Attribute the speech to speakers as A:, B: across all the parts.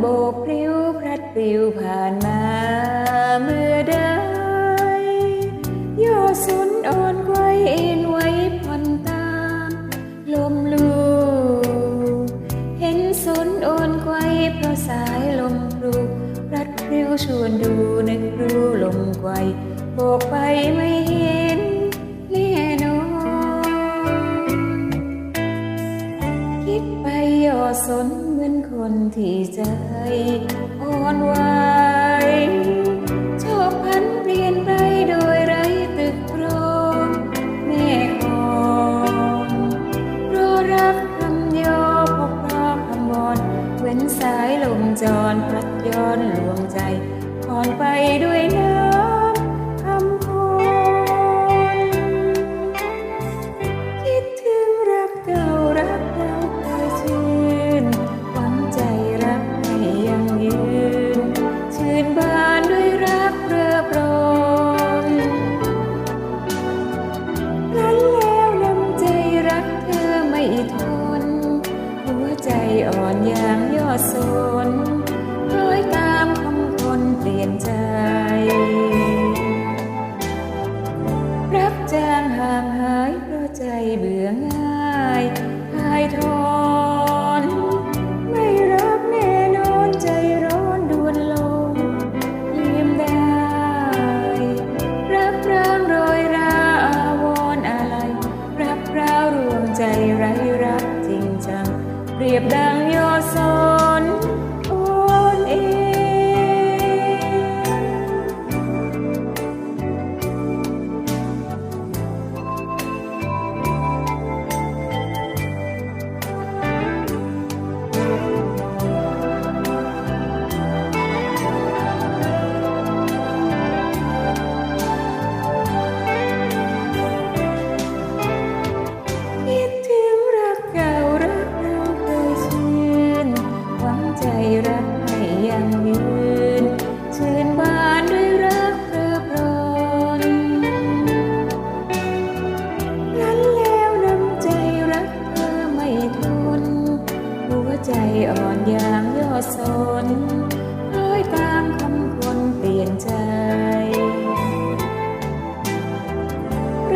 A: โบกพลิ้วพลัดปลิวผ่านมาเมื่อใดย่อสุนอ่อนไกวเอ็นไว้ผ่อนตามลมลูเห็นสุนอ่อนไกวเพราะสายลมปลุพลัดพลิ้วชวนดูนึกรู้ลมไกวโบกไปไม่เห็นแน่นอนคิดไปย่อสน มือนคนที่ใจอ่อนไหวชอบพันเปลี่ยนไปโดยไร้ตึกโรงแม่ของรอรักคำยอพบพราะคำวอนเว้นสายลมจรพัดย้อนลวงใจผ่อนไปด้วยน้ เบื่อง่ายหายทอนไม่รักแน่นอนใจร้อนดวนลงลืมได้ รับร่างรอยราอาวรอะไร รับร้าวรวงใจไร้รักจริงจังเปรียบดัง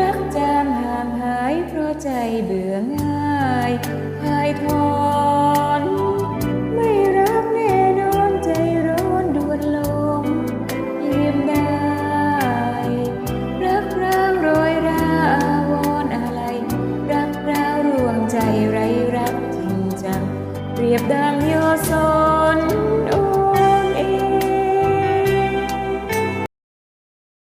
A: รักจางห่างหายเพราะใจเบื่อง่ายหายท้อ